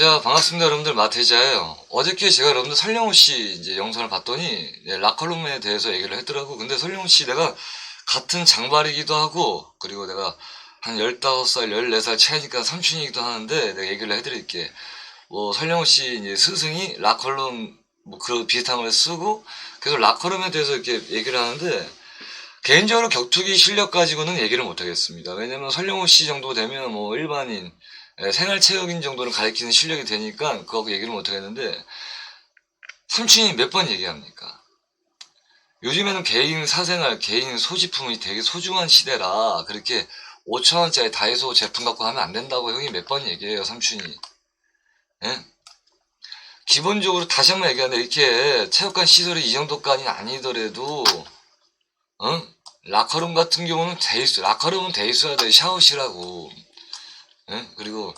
자, 반갑습니다. 여러분들, 마태자예요. 어저께 제가 여러분들 설령호 씨 이제 영상을 봤더니, 예, 라컬룸에 대해서 얘기를 했더라고. 근데 설령호 씨 내가 같은 장발이기도 하고, 그리고 내가 한 15살, 14살 차이니까 삼촌이기도 하는데, 내가 얘기를 해드릴게. 뭐, 설령호 씨 이제 스승이 라컬룸, 뭐, 그 비슷한 걸 쓰고, 계속 라컬룸에 대해서 이렇게 얘기를 하는데, 개인적으로 격투기 실력 가지고는 얘기를 못 하겠습니다. 왜냐면 설령호 씨 정도 되면 뭐 일반인, 예, 생활체육인 정도는 가리키는 실력이 되니까 그거 얘기를 못 하겠는데 삼촌이 몇 번 얘기합니까? 요즘에는 개인 사생활, 개인 소지품이 되게 소중한 시대라 그렇게 5천원짜리 다이소 제품 갖고 하면 안 된다고 형이 몇 번 얘기해요, 삼촌이. 예? 기본적으로 다시 한번 얘기하는데 이렇게 체육관 시설이 이 정도까지는 아니더라도 어? 라커룸 같은 경우는 돼 있어. 라커룸은 돼 있어야 돼. 샤워실하고. 예? 그리고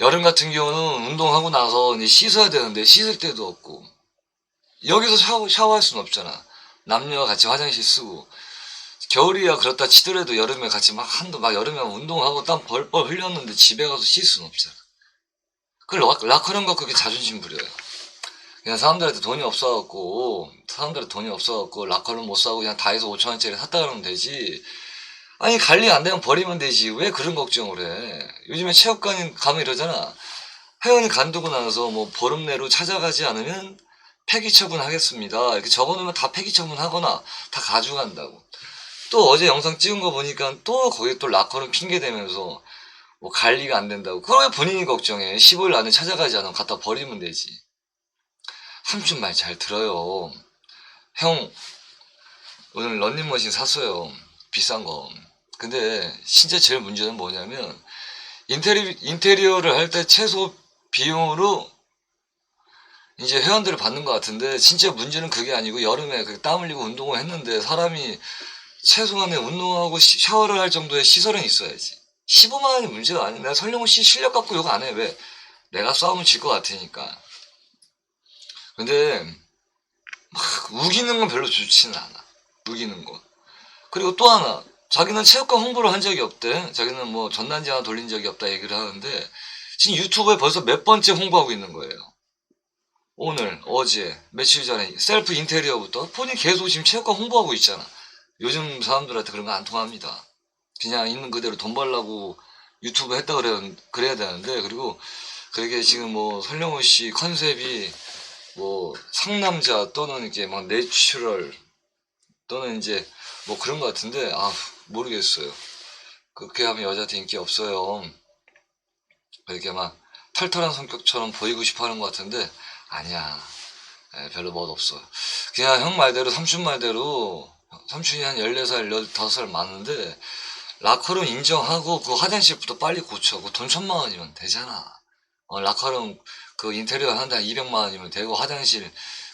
여름 같은 경우는 운동하고 나서 이제 씻어야 되는데 씻을 데도 없고 여기서 샤워, 샤워할 수는 없잖아. 남녀가 같이 화장실 쓰고 겨울이야 그렇다 치더라도 여름에 같이 막 한도 막 여름에 운동하고 땀 벌벌 흘렸는데 집에 가서 씻을 수는 없잖아. 그 라- 라커룸 갖고 그렇게 자존심 부려요. 그냥 사람들한테 돈이 없어갖고 사람들한테 돈이 없어갖고 라커룸 못 사고 그냥 다해서 5천 원짜리 샀다 그러면 되지. 아니 관리 안 되면 버리면 되지. 왜 그런 걱정을 해? 요즘에 체육관 가면 이러잖아. 회원이 간두고 나서 뭐 보름 내로 찾아가지 않으면 폐기 처분하겠습니다. 이렇게 적어놓으면 다 폐기 처분하거나 다 가져간다고. 또 어제 영상 찍은 거 보니까 또 거기 또 라커룸 핑계 대면서 뭐 관리가 안 된다고. 왜 본인이 걱정해? 15일 안에 찾아가지 않으면 갖다 버리면 되지. 삼촌 말 잘 들어요. 형 오늘 런닝머신 샀어요. 비싼 거 근데 진짜 제일 문제는 뭐냐면 인테리, 인테리어를 할 때 최소 비용으로 이제 회원들을 받는 것 같은데 진짜 문제는 그게 아니고 여름에 그땀 흘리고 운동을 했는데 사람이 최소한의 운동하고 시- 샤워를 할 정도의 시설은 있어야지. 15만 원이 문제가 내가 설령호 씨 실력 갖고 욕 안 해. 왜? 내가 싸우면 질 것 같으니까. 근데 막 우기는 건 별로 좋지는 않아. 우기는 거. 그리고 또 하나 자기는 체육관 홍보를 한 적이 없대. 자기는 뭐 전단지 하나 돌린 적이 없다 얘기를 하는데 지금 유튜브에 벌써 몇 번째 홍보하고 있는 거예요. 오늘, 어제, 며칠 전에 셀프 인테리어부터 본인 계속 지금 체육관 홍보하고 있잖아. 요즘 사람들한테 그런 거 안 통합니다. 그냥 있는 그대로 돈 벌라고 유튜브 했다 그래, 그래야 되는데 그리고 그게 지금 뭐 설령호 씨 컨셉이 뭐 상남자 또는 이게 막 내추럴 또는 이제 뭐 그런 것 같은데 아 모르겠어요. 그렇게 하면 여자한테 인기 없어요. 이렇게 막 털털한 성격처럼 보이고 싶어 하는 것 같은데 아니야. 에, 별로 멋 없어. 그냥 형 말대로 삼촌 말대로 삼촌이 한 14살, 15살 많은데 라커룸 인정하고 그 화장실부터 빨리 고쳐. 그돈 천만 원이면 되잖아. 어, 라커룸 그 인테리어 하는데 한 200만 원이면 되고 화장실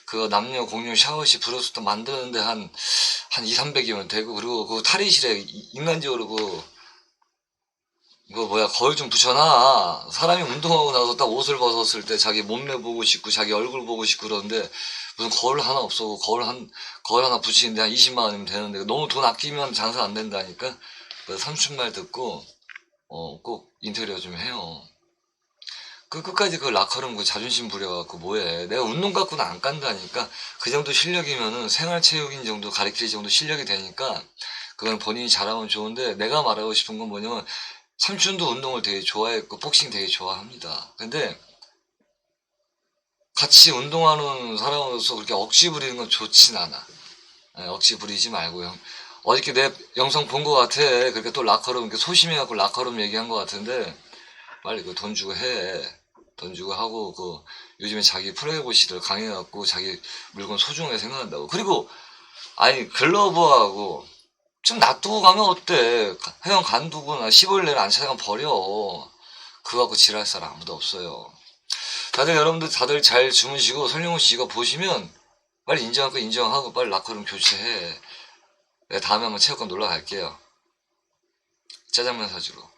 그 남녀 공용 샤워실 브로스도 만드는데 한, 한 2, 300이면 되고, 그리고 그 탈의실에 이- 인간적으로 그, 그 뭐야, 거울 좀 붙여놔. 사람이 운동하고 나서 딱 옷을 벗었을 때 자기 몸매 보고 싶고, 자기 얼굴 보고 싶고 그러는데, 무슨 거울 하나 없어. 거울 한, 거울 하나 붙이는데 한 20만 원이면 되는데, 너무 돈 아끼면 장사 안 된다니까? 그 삼촌 말 듣고, 어, 꼭 인테리어 좀 해요. 그 끝까지 그 라커룸 그 자존심 부려갖고 뭐해. 내가 운동 갖고는 안 깐다니까. 그 정도 실력이면은 생활체육인 정도 가리킬 정도 실력이 되니까 그건 본인이 잘하면 좋은데 내가 말하고 싶은 건 뭐냐면 삼촌도 운동을 되게 좋아했고 복싱 되게 좋아합니다. 근데 같이 운동하는 사람으로서 그렇게 억지 부리는 건 좋진 않아. 예, 억지 부리지 말고요. 어저께 내 영상 본 것 같아. 그러니까 또 라커룸 소심해갖고 라커룸 얘기한 것 같은데 빨리 그 돈 주고 해. 돈 주고 하고 그 요즘에 자기 프로해보시들 강해갖고 자기 물건 소중하게 생각한다고. 그리고 아니 글러브하고 좀 놔두고 가면 어때? 회원 간두거나 15일 내로 안 찾아가면 버려. 그거 갖고 지랄 사람 아무도 없어요. 다들 여러분들 다들 잘 주무시고 설령호 씨 이거 보시면 빨리 인정할 거 인정하고 빨리 라커룸 교체해. 내가 다음에 한번 체육관 놀러 갈게요. 짜장면 사주러.